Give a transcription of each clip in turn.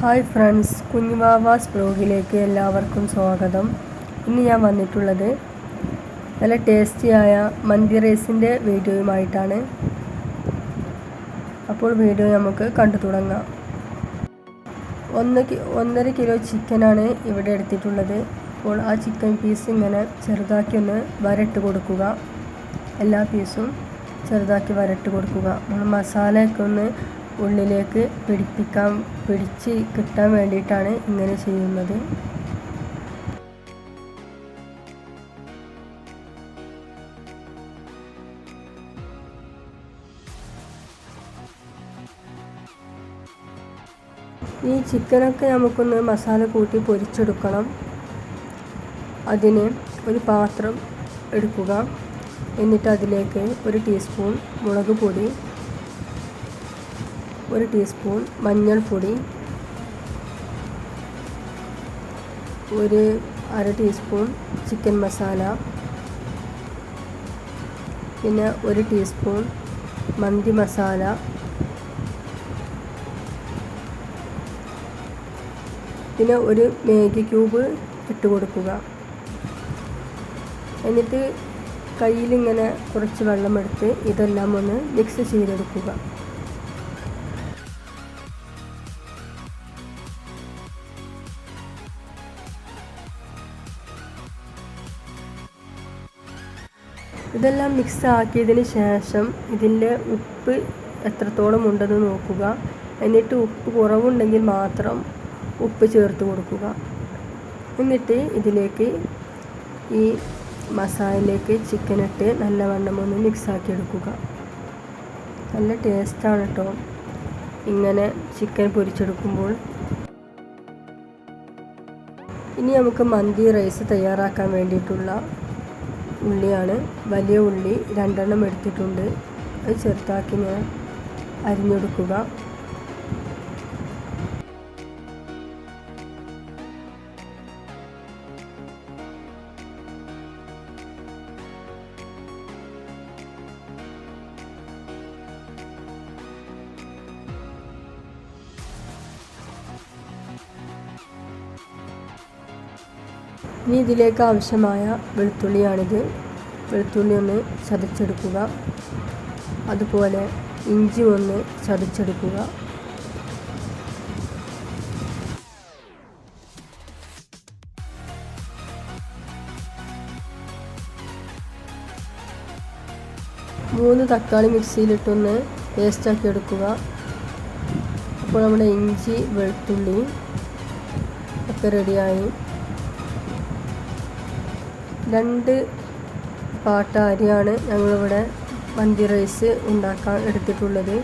Hi friends കുഞ്ഞുവാവാസ് ബ്ലോഗിലേക്ക് എല്ലാവർക്കും സ്വാഗതം. ഇന്ന് ഞാൻ വന്നിട്ടുള്ളത് നല്ല ടേസ്റ്റിയായ മന്തി റൈസിന്റെ വീഡിയോയുമായിട്ടാണ്. അപ്പോൾ വീഡിയോ നമുക്ക് കണ്ടു തുടങ്ങാം. ഒന്ന് ഒന്നര കിലോ ചിക്കനാണ് ഇവിടെ എടുത്തിട്ടുള്ളത്. അപ്പോൾ ആ ചിക്കൻ പീസ് ഇങ്ങനെ ചെറുതാക്കി ഒന്ന് വരട്ട് കൊടുക്കുക. എല്ലാ പീസും ചെറുതാക്കി വരട്ട് കൊടുക്കുക. നമ്മൾ മസാലയൊക്കെ ഒന്ന് ഉള്ളിലേക്ക് പിടിപ്പിക്കാൻ പിടിച്ച് കിട്ടാൻ വേണ്ടിയിട്ടാണ് ഇങ്ങനെ ചെയ്യുന്നത്. ഈ ചിക്കനൊക്കെ നമുക്കൊന്ന് മസാല കൂട്ടി പൊരിച്ചെടുക്കണം. അതിന് ഒരു പാത്രം എടുക്കുക. എന്നിട്ട് അതിലേക്ക് ഒരു ടീസ്പൂൺ മുളക് പൊടി ഒരു ടീസ്പൂൺ മഞ്ഞൾപ്പൊടി ഒരു അര ടീസ്പൂൺ ചിക്കൻ മസാല പിന്നെ ഒരു ടീസ്പൂൺ മന്തി മസാല പിന്നെ ഒരു മാഗി ക്യൂബ് ഇട്ട് കൊടുക്കുക. എന്നിട്ട് കയ്യിലിങ്ങനെ കുറച്ച് വെള്ളമെടുത്ത് ഇതെല്ലാം ഒന്ന് മിക്സ് ചെയ്തെടുക്കുക. ഇതെല്ലാം മിക്സ് ആക്കിയതിന് ശേഷം ഇതിന്റെ ഉപ്പ് എത്രത്തോളം ഉണ്ടെന്ന് നോക്കുക. എന്നിട്ട് ഉപ്പ് കുറവുണ്ടെങ്കിൽ മാത്രം ഉപ്പ് ചേർത്ത് കൊടുക്കുക. എന്നിട്ട് ഇതിലേക്ക് ഈ മസാലയിലേക്ക് ചിക്കൻ ഇട്ട് നല്ലവണ്ണം ഒന്ന് മിക്സ് ആക്കി എടുക്കുക. നല്ല ടേസ്റ്റാണ് കേട്ടോ ഇങ്ങനെ ചിക്കൻ പൊരിച്ചെടുക്കുമ്പോൾ. ഇനി നമുക്ക് മന്തി റൈസ് തയ്യാറാക്കാൻ വേണ്ടിയിട്ടുള്ള ഉള്ളിയാണ്. വലിയ ഉള്ളി രണ്ടെണ്ണം എടുത്തിട്ടുണ്ട്. അത് ചെറുതാക്കി ഞാൻ അരിഞ്ഞെടുക്കുക. ഇനി ഇതിലേക്ക് ആവശ്യമായ വെളുത്തുള്ളിയാണിത്. വെളുത്തുള്ളി ഒന്ന് ചതച്ചെടുക്കുക. അതുപോലെ ഇഞ്ചി ഒന്ന് ചതച്ചെടുക്കുക. മൂന്ന് തക്കാളി മിക്സിയിലിട്ടൊന്ന് പേസ്റ്റാക്കി എടുക്കുക അപ്പോൾ നമ്മുടെ ഇഞ്ചി വെളുത്തുള്ളി ഒക്കെ റെഡിയായി രണ്ട് പാട്ട അരിയാണ് ഞങ്ങളിവിടെ മന്തി റൈസ് ഉണ്ടാക്കാൻ എടുത്തിട്ടുള്ളത്.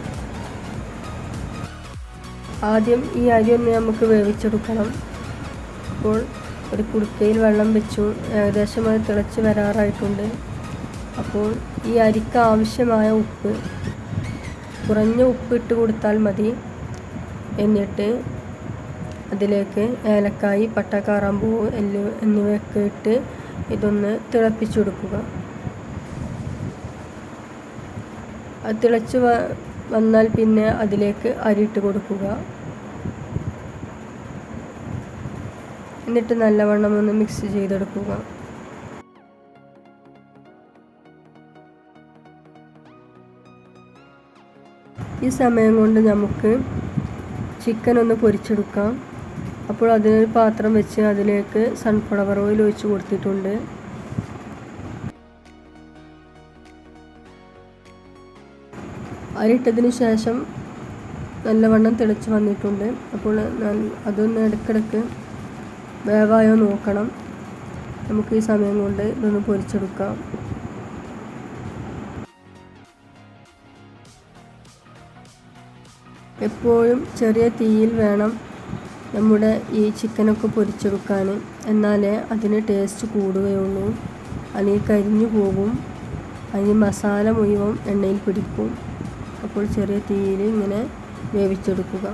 ആദ്യം ഈ അരി ഒന്ന് നമുക്ക് വേവിച്ചെടുക്കണം. അപ്പോൾ ഒരു കുടുക്കയിൽ വെള്ളം വെച്ചു. ഏകദേശം അത് തിളച്ച് വരാറായിട്ടുണ്ട്. അപ്പോൾ ഈ അരിക്ക് ആവശ്യമായ ഉപ്പ് കുറഞ്ഞ ഉപ്പ് ഇട്ട് കൊടുത്താൽ മതി. എന്നിട്ട് അതിലേക്ക് ഏലക്കായി പട്ട കാറാമ്പൂ എല്ലു എന്നിവയൊക്കെ ഇട്ട് ഇതൊന്ന് തിളപ്പിച്ചെടുക്കുക അത് തിളച്ച് വന്നാൽ പിന്നെ അതിലേക്ക് അരിയിട്ട് കൊടുക്കുക. എന്നിട്ട് നല്ലവണ്ണം ഒന്ന് മിക്സ് ചെയ്തെടുക്കുക. ഈ സമയം കൊണ്ട് നമുക്ക് ചിക്കൻ ഒന്ന് പൊരിച്ചെടുക്കാം. അപ്പോൾ അതിനൊരു പാത്രം വെച്ച് അതിലേക്ക് സൺഫ്ലവർ ഓയിൽ ഒഴിച്ച് കൊടുത്തിട്ടുണ്ട്. അരിട്ടതിന് ശേഷം നല്ലവണ്ണം തിളച്ച് വന്നിട്ടുണ്ട്. അപ്പോൾ അതൊന്ന് ഇടയ്ക്കിടയ്ക്ക് വേവായോ നോക്കണം. നമുക്ക് ഈ സമയം കൊണ്ട് ഇതൊന്ന് പൊരിച്ചെടുക്കാം. എപ്പോഴും ചെറിയ തീയിൽ വേണം നമ്മുടെ ഈ ചിക്കനൊക്കെ പൊരിച്ചെടുക്കാൻ. എന്നാലേ അതിന് ടേസ്റ്റ് കൂടുകയുള്ളൂ. അല്ലെങ്കിൽ കരിഞ്ഞു പോകും. അതിന് മസാല മുഴുവൻ എണ്ണയിൽ പിടിക്കും. അപ്പോൾ ചെറിയ തീയിൽ ഇങ്ങനെ വേവിച്ചെടുക്കുക.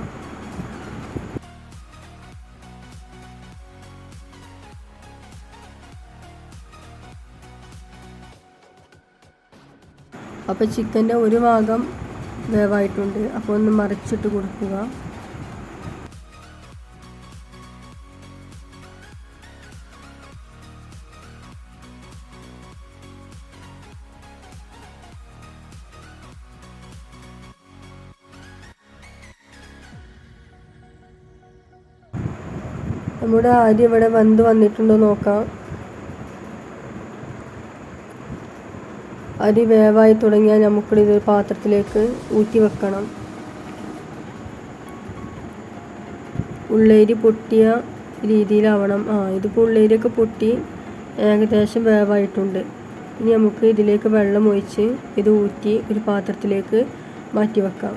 അപ്പോൾ ചിക്കന്റെ ഒരു ഭാഗം വേവായിട്ടുണ്ട്. അപ്പോൾ ഒന്ന് മറിച്ചിട്ട് കൊടുക്കുക. നമ്മുടെ അരി ഇവിടെ വെന്ത് വന്നിട്ടുണ്ടോ നോക്കാം. അരി വേവായി തുടങ്ങിയാൽ നമുക്കിത് പാത്രത്തിലേക്ക് ഊറ്റി വെക്കണം. ഉള്ളേരി പൊട്ടിയ രീതിയിലാവണം. ആ ഇതിപ്പോൾ ഉള്ളേരിയൊക്കെ പൊട്ടി ഏകദേശം വേവായിട്ടുണ്ട്. ഇനി നമുക്ക് ഇതിലേക്ക് വെള്ളം ഒഴിച്ച് ഇത് ഊറ്റി ഒരു പാത്രത്തിലേക്ക് മാറ്റി വെക്കാം.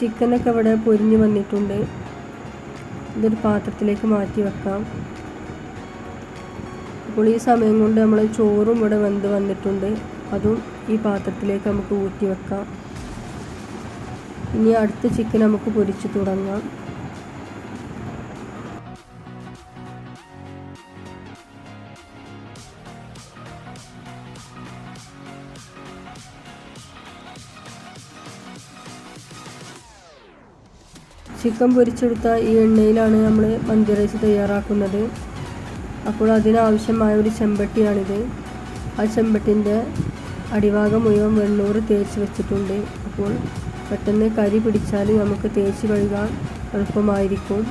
ചിക്കനൊക്കെ ഇവിടെ പൊരിഞ്ഞ് വന്നിട്ടുണ്ട്. ഇതൊരു പാത്രത്തിലേക്ക് മാറ്റി വെക്കാം. അപ്പോൾ ഈ സമയം കൊണ്ട് നമ്മൾ ചോറും ഇവിടെ വെന്ത് വന്നിട്ടുണ്ട്. അതും ഈ പാത്രത്തിലേക്ക് നമുക്ക് ഊറ്റി വെക്കാം. ഇനി അടുത്ത ചിക്കൻ നമുക്ക് പൊരിച്ച് തുടങ്ങാം. ചിക്കൻ പൊരിച്ചെടുത്ത ഈ എണ്ണയിലാണ് നമ്മൾ മന്തി റൈസ് തയ്യാറാക്കുന്നത്. അപ്പോൾ അതിനാവശ്യമായ ഒരു ചെമ്പട്ടിയാണിത്. ആ ചെമ്പട്ടിന്റെ അടിഭാഗം മുഴുവൻ വെണ്ണൂറ് തേച്ച് വെച്ചിട്ടുണ്ട്. അപ്പോൾ പെട്ടെന്ന് കരി പിടിച്ചാൽ നമുക്ക് തേച്ച് കഴുകാൻ എളുപ്പമായിരിക്കും.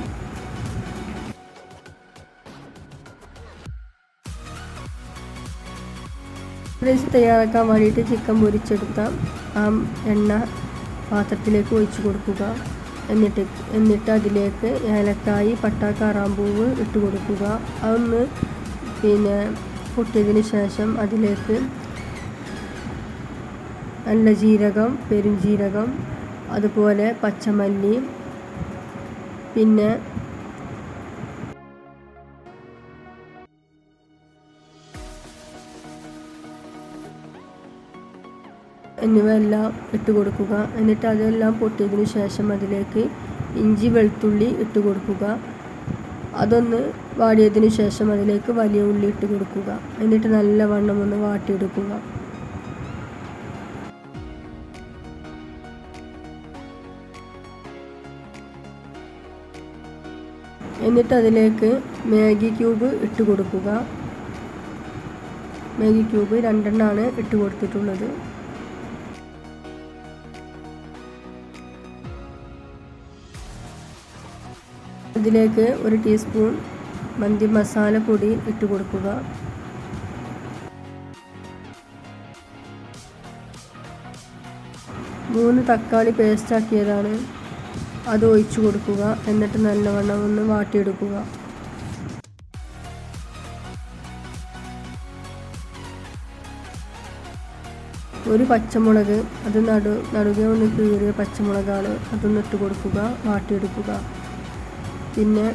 റൈസ് തയ്യാറാക്കാൻ വേണ്ടിയിട്ട് ചിക്കൻ പൊരിച്ചെടുത്ത ആ എണ്ണ പാത്രത്തിലേക്ക് ഒഴിച്ചു കൊടുക്കുക. എന്നിട്ട് എന്നിട്ട് അതിലേക്ക് ഏലക്കായി പട്ട കാറാമ്പൂവ് ഇട്ട് കൊടുക്കുക. അതൊന്ന് പിന്നെ പൊട്ടിയതിന് ശേഷം അതിലേക്ക് നല്ല ജീരകം പെരുംജീരകം അതുപോലെ പച്ചമല്ലി പിന്നെ എന്നിവയെല്ലാം ഇട്ട് കൊടുക്കുക എന്നിട്ട് അതെല്ലാം പൊട്ടിയതിന് ശേഷം അതിലേക്ക് ഇഞ്ചി വെളുത്തുള്ളി ഇട്ട് കൊടുക്കുക അതൊന്ന് വാടിയതിന് ശേഷം അതിലേക്ക് വലിയ ഉള്ളി ഇട്ട് കൊടുക്കുക എന്നിട്ട് നല്ലവണ്ണം ഒന്ന് വാട്ടിയെടുക്കുക. എന്നിട്ട് അതിലേക്ക് മാഗി ക്യൂബ് ഇട്ട് കൊടുക്കുക മാഗി ക്യൂബ് രണ്ടെണ്ണമാണ് ഇട്ട് കൊടുത്തിട്ടുള്ളത് ഇതിലേക്ക് ഒരു ടീസ്പൂൺ മന്തി മസാല പൊടി ഇട്ട് കൊടുക്കുക. മൂന്ന് തക്കാളി പേസ്റ്റ് ആക്കിയതാണ്. അത് ഒഴിച്ചു കൊടുക്കുക. എന്നിട്ട് നല്ലവണ്ണം ഒന്ന് വാട്ടിയെടുക്കുക. ഒരു പച്ചമുളക് അത് നടു നടുകെ ഒന്ന് കീറിയ പച്ചമുളകാണ്. അതൊന്ന് ഇട്ട് കൊടുക്കുക വാട്ടിയെടുക്കുക. പിന്നെ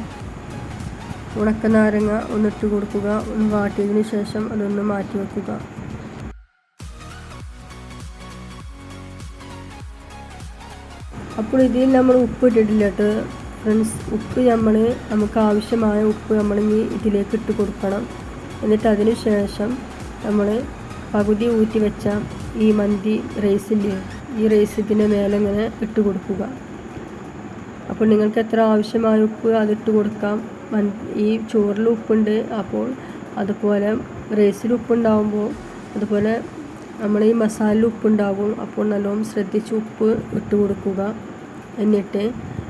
ഉണക്ക നാരങ്ങ ഒന്നിട്ട് കൊടുക്കുക. ഒന്ന് വാട്ടിയതിന് ശേഷം അതൊന്ന് മാറ്റി വെക്കുക. അപ്പോൾ ഇതിൽ നമ്മൾ ഉപ്പ് ഇട്ടിട്ടില്ല കേട്ടോ. ഫ്രണ്ട്സ് ഉപ്പ് നമ്മൾ നമുക്ക് ആവശ്യമായ ഉപ്പ് നമ്മൾ ഇനി ഇതിലേക്ക് ഇട്ട് കൊടുക്കണം. എന്നിട്ട് അതിന് ശേഷം നമ്മൾ പകുതി ഊറ്റി വെച്ച ഈ മന്തി റൈസിന്റെ ഈ റൈസ് ഇതിന്റെ മേലെ ഇങ്ങനെ ഇട്ട് കൊടുക്കുക. അപ്പോൾ നിങ്ങൾക്ക് എത്ര ആവശ്യമായ ഉപ്പ് അതിട്ട് കൊടുക്കാം. ഈ ചോറിൽ ഉപ്പുണ്ട്. അപ്പോൾ അതുപോലെ റൈസിൽ ഉപ്പുണ്ടാകുമ്പോൾ അതുപോലെ നമ്മൾ ഈ മസാലയിൽ ഉപ്പുണ്ടാകും. അപ്പോൾ നല്ലോണം ശ്രദ്ധിച്ച് ഉപ്പ് ഇട്ട് കൊടുക്കുക. എന്നിട്ട്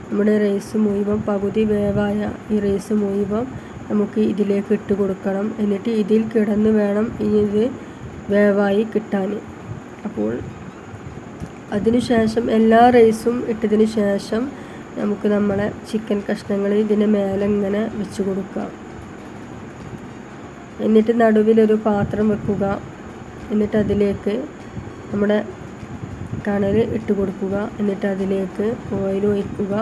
നമ്മുടെ റൈസ് മുഴുവൻ പകുതി വേവായ ഈ റൈസ് മുഴുവൻ നമുക്ക് ഇതിലേക്ക് ഇട്ട് കൊടുക്കണം. എന്നിട്ട് ഇതിൽ കിടന്ന് വേണം ഇനി ഇത് വേവായി കിട്ടാൻ. അപ്പോൾ അതിനുശേഷം എല്ലാ റൈസും ഇട്ടതിന് ശേഷം നമുക്ക് നമ്മളെ ചിക്കൻ കഷ്ണങ്ങൾ ഇതിന് മേലെ ഇങ്ങനെ വെച്ച് കൊടുക്കാം എന്നിട്ട് നടുവിലൊരു പാത്രം വെക്കുക. എന്നിട്ട് അതിലേക്ക് നമ്മുടെ കണൽ ഇട്ട് കൊടുക്കുക. എന്നിട്ട് അതിലേക്ക് ഓയിൽ ഒഴിക്കുക.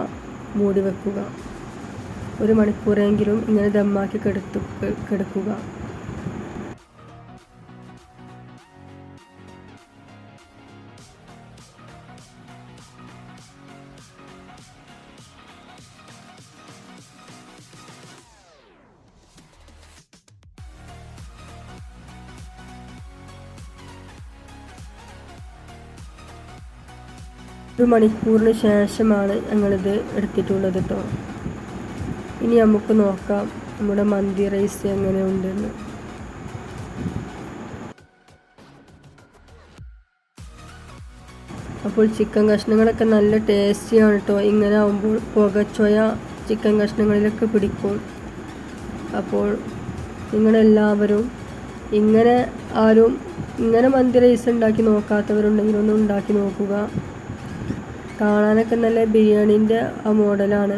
മൂടി വെക്കുക. ഒരു മണിക്കൂറെങ്കിലും ഇങ്ങനെ ദമ്മാക്കി കിടത്തു കിടക്കുക. ഒരു മണിക്കൂറിന് ശേഷമാണ് ഞങ്ങളിത് എടുത്തിട്ടുള്ളത് കേട്ടോ ഇനി നമുക്ക് നോക്കാം നമ്മുടെ മന്തി റൈസ് എങ്ങനെ ഉണ്ടെന്ന് അപ്പോൾ ചിക്കൻ കഷ്ണങ്ങളൊക്കെ നല്ല ടേസ്റ്റിയാണ് കേട്ടോ ഇങ്ങനെ ആകുമ്പോൾ പുകച്ചൊയ ചിക്കൻ കഷ്ണങ്ങളിലൊക്കെ പിടിക്കും. അപ്പോൾ നിങ്ങളെല്ലാവരും ഇങ്ങനെ ആരും ഇങ്ങനെ മന്തി റൈസ് ഉണ്ടാക്കി നോക്കാത്തവരുണ്ടെങ്കിൽ ഒന്ന് ഉണ്ടാക്കി നോക്കുക. കാണാനൊക്കെ നല്ല ബിരിയാണീന്റെ ആ മോഡലാണ്.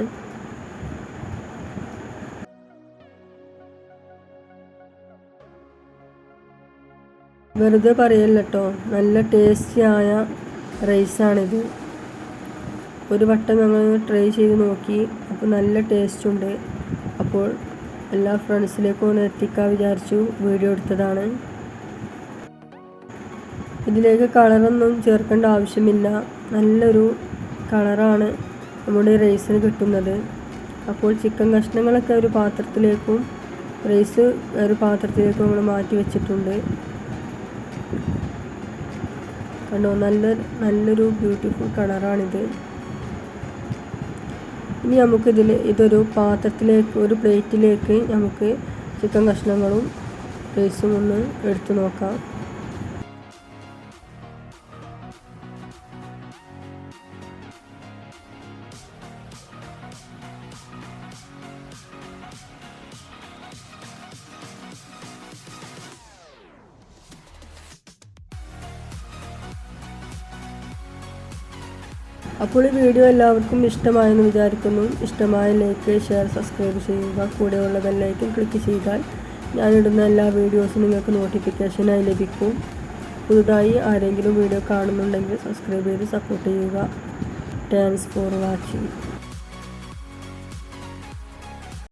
വെറുതെ പറയല്ല കേട്ടോ നല്ല ടേസ്റ്റിയായ റൈസാണിത് ഒരു വട്ടം ഞങ്ങൾ ട്രൈ ചെയ്ത് നോക്കി. അപ്പോൾ നല്ല ടേസ്റ്റ് ഉണ്ട്. അപ്പോൾ എല്ലാ ഫ്രണ്ട്സിലേക്കും ഒന്ന് എത്തിക്കാൻ വിചാരിച്ചു. വീഡിയോ എടുത്തതാണ്. ഇതിലേക്ക് കളറൊന്നും ചേർക്കേണ്ട ആവശ്യമില്ല. നല്ലൊരു കളറാണ് നമ്മുടെ റൈസിന് കിട്ടുന്നത്. അപ്പോൾ ചിക്കൻ കഷ്ണങ്ങളൊക്കെ ഒരു പാത്രത്തിലേക്കും റൈസ് ഒരു പാത്രത്തിലേക്കും നമ്മൾ മാറ്റി വെച്ചിട്ടുണ്ട്. കണ്ടോ? നല്ല നല്ലൊരു ബ്യൂട്ടിഫുൾ കളറാണിത്. ഇനി നമുക്കിതിൽ ഇതൊരു പാത്രത്തിലേക്ക് ഒരു പ്ലേറ്റിലേക്ക് നമുക്ക് ചിക്കൻ കഷ്ണങ്ങളും റൈസും ഒന്ന് എടുത്തു നോക്കാം. അപ്പോൾ ഈ വീഡിയോ എല്ലാവർക്കും ഇഷ്ടമായെന്ന് വിചാരിക്കുന്നു. ഇഷ്ടമായ ലൈക്ക് ഷെയർ സബ്സ്ക്രൈബ് ചെയ്യുക. കൂടെയുള്ള ബെല്ലൈക്കൻ ക്ലിക്ക് ചെയ്താൽ ഞാനിടുന്ന എല്ലാ വീഡിയോസും നിങ്ങൾക്ക് നോട്ടിഫിക്കേഷനായി ലഭിക്കും. പുതുതായി ആരെങ്കിലും വീഡിയോ കാണുന്നുണ്ടെങ്കിൽ സബ്സ്ക്രൈബ് ചെയ്ത് സപ്പോർട്ട് ചെയ്യുക. Thanks for watching